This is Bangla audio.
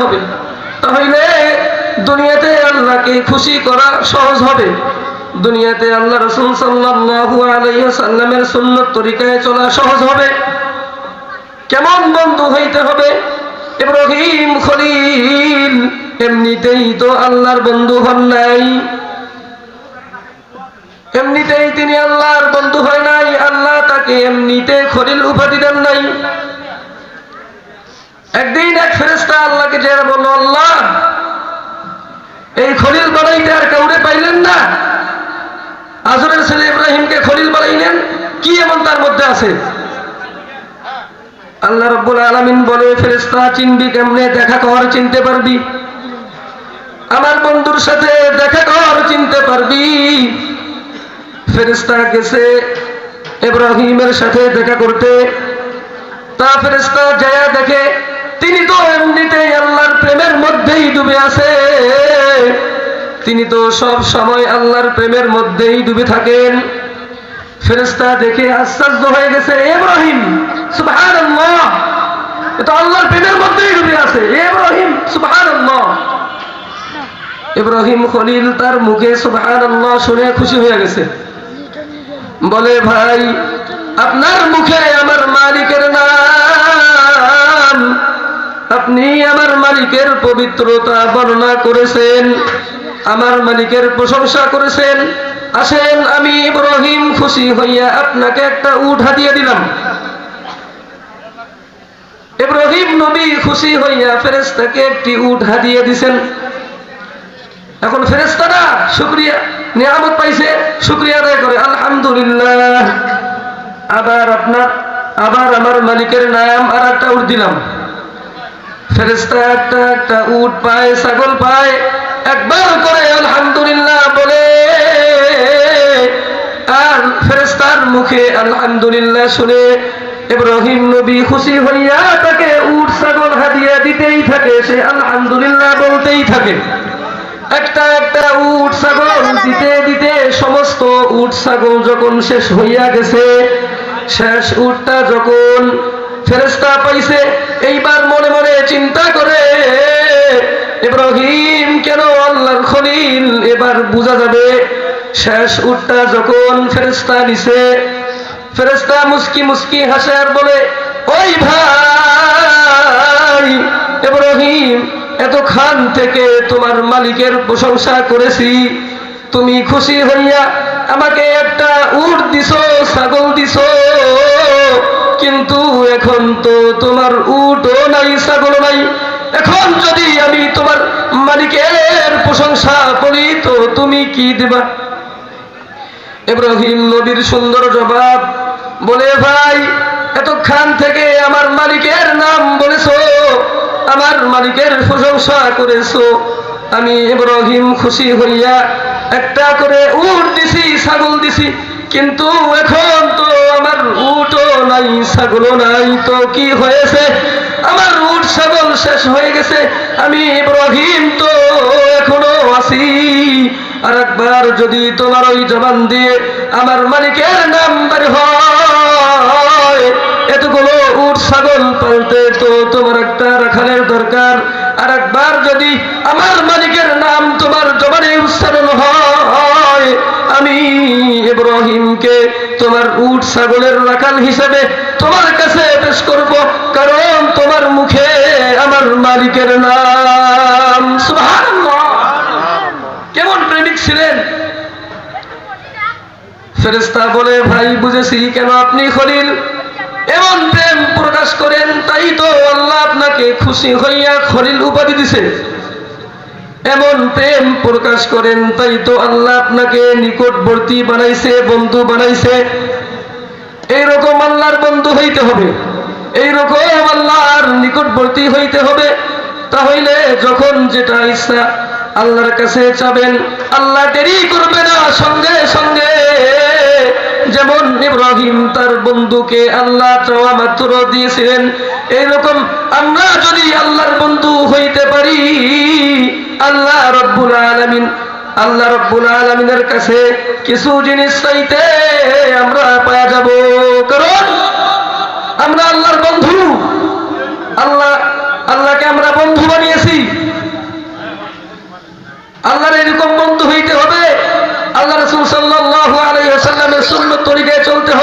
হবে। তাহলে দুনিয়াতে আল্লাহকে খুশি করা সহজ হবে। দুনিয়াতে আল্লাহ রসুল সাল্লাল্লাহু আলাইহি সাল্লামের সুন্নত তরিকায় চলা সহজ হবে। কেমন বন্ধু হইতে হবে? ইব্রাহিম খলিল, এমনিতেই তো আল্লাহর বন্ধু হন নাই। এমনিতেই তিনি আল্লাহর বন্ধু হয় নাই, আল্লাহ তাকে এমনিতে খলিল উপাধি দেন নাই। একদিন এক ফেরেস্তা আল্লাহকে যে বলল আল্লাহ, এই খলিল বানাইতে আর কাউরে পাইলেন না? আজরের ছেলে ইব্রাহিমকে খলিল বানাইলেন, কি এমন তার মধ্যে আছে? আল্লাহ রব্বুল আলামিন বলে ফেরেস্তা চিনবি কেমনে? দেখা কর, চিনতে পারবি। আমার বন্ধুর সাথে দেখা কর, চিনতে পারবি। ফেরেস্তা গেছে ইব্রাহিমের সাথে দেখা করতে। তা ফেরেস্তা যায়া দেখে তিনি তো এমনিতেই আল্লাহর প্রেমের মধ্যেই ডুবে আছে। তিনি তো সব সময় আল্লাহর প্রেমের মধ্যেই ডুবে থাকেন। ফেরেস্তা দেখে আশ্চর্য হয়ে গেছে ইব্রাহিম, সুবহানাল্লাহ। এ তো আল্লাহর প্রেমের মধ্যেই ডুবে আছে। ইব্রাহিম, সুবহানাল্লাহ। ইব্রাহিম খলিল তার মুখে সুবহানাল্লাহ শুনে খুশি হয়ে গেছে। বলে, ভাই, আপনার মুখে আমার মালিকের পবিত্রতা বর্ণনা করেছেন, আমার মালিকের প্রশংসা করেছেন। আসেন, আমি ইব্রাহিম খুশি হইয়া আপনাকে একটা উঠ হাতিয়ে দিলাম। ইব্রাহিম নবী খুশি হইয়া ফেরেস্তাকে একটি উঠ হাতিয়ে দিছেন। এখন ফেরেস্তারা শুক্রিয়া, নিয়ামত পাইছে, শুক্রিয়া আদায় করে, আলহামদুলিল্লাহ, আবার আপনার, আবার আমার মালিকের নাম আর একটা উঠ দিলাম। ফেরেস্তা একটা একটা উট পায়, ছাগল পায়। একবার করে আলহামদুলিল্লাহ বলে, আর ফেরেস্তার মুখে আলহামদুলিল্লাহ শুনে ইব্রাহিম নবী খুশি হইয়া তাকে উট, ছাগল হাদিয়া দিতেই থাকে। সে আলহামদুলিল্লাহ বলতেই থাকে। একটা একটা উট, ছাগল দিতে দিতে সমস্ত উট, ছাগল যখন শেষ হইয়া গেছে, শেষ উটটা যখন ফেরেস্তা পাইছে, এইবার মনে মনে চিন্তা করে, ইব্রাহিম, কেন আল্লাহর খলিল? এবার বোঝা যাবে, শেষ উঠটা যখন ফেরেস্তা নিছে ফেরেস্তা মুস্কি মুস্কি হাসে আর বলে, ওই ভাই, ইব্রাহিম এত খান থেকে তোমার মালিকের প্রশংসা করেছি। তুমি খুশি হইয়া আমাকে একটা ছাগল দিছো তুমি কি দেবা? ইব্রাহিম নবীর সুন্দর জবাব বলে, ভাই, এতক্ষণ থেকে আমার মালিকের নাম বলেছ, আমার মালিকের প্রশংসা করেছ। আমি ইব্রাহিম খুশি হইয়া একটা করে উট দিছি, ছাগল দিছি, কিন্তু এখন তো আমার উটও নাই, ছাগলও নাই। তো কি হয়েছে? আমার উট, ছাগল শেষ হয়ে গেছে। আমি ইব্রাহিম তো আর যদি তোমার ওই জবান দিয়ে আমার মালিকের নাম বের হয়, এতগুলো উট, ছাগল পালতে তো তোমার একটা রাখালের দরকার। আর একবার যদি আমার মালিকের নাম তোমার জবানে উচ্চারণ হয়, আমি ইব্রাহিমকে তোমার উট, ছাগলের রাখাল হিসেবে তোমার কাছে পেশ করব, কারণ তোমার মুখে আমার মালিকের নাম সুবহানাল্লাহ কেমন প্রেমিক ছিলেন ফেরেস্তা বলে, ভাই, বুঝেছি কেন আপনি খলিল? এমন প্রেম প্রকাশ করেন, তাই তো আল্লাহ আপনাকে খুশি হইয়া খলিল উপাধি দিছে। এমন প্রেম প্রকাশ করেন, তাই তো আল্লাহ আপনাকে নিকটবর্তী বানাইছে, বন্ধু বানাইছে। এইরকম আল্লাহর বন্ধু হইতে হবে। এইরকম আল্লাহর নিকটবর্তী হইতে হবে। তাহলে যখন যেটা ইচ্ছা আল্লাহর কাছে চাবেন, আল্লাহ দেরি করবে না, সঙ্গে সঙ্গে যেমন ইব্রাহিম তার বন্ধুকে আল্লাহ চাওয়া মাত্র দিয়েছিলেন, এইরকম আমরা যদি আল্লাহর বন্ধু হইতে পারি, আল্লাহ রব্বুল আলামিন, আল্লাহ রব্বুল আলমিনের কাছে কিছু জিনিস চাইতে আমরা পাওয়া যাব। কারণ আমরা আল্লাহর বন্ধু। আল্লাহ, আল্লাহকে আমরা বন্ধু বানিয়েছি আল্লাহর এরকম বন্ধু হইতে হবে আল্লাহ রসুল সাল্লাহ আলাইসাল্লামের শূন্য তরিকায় চলতে হবে।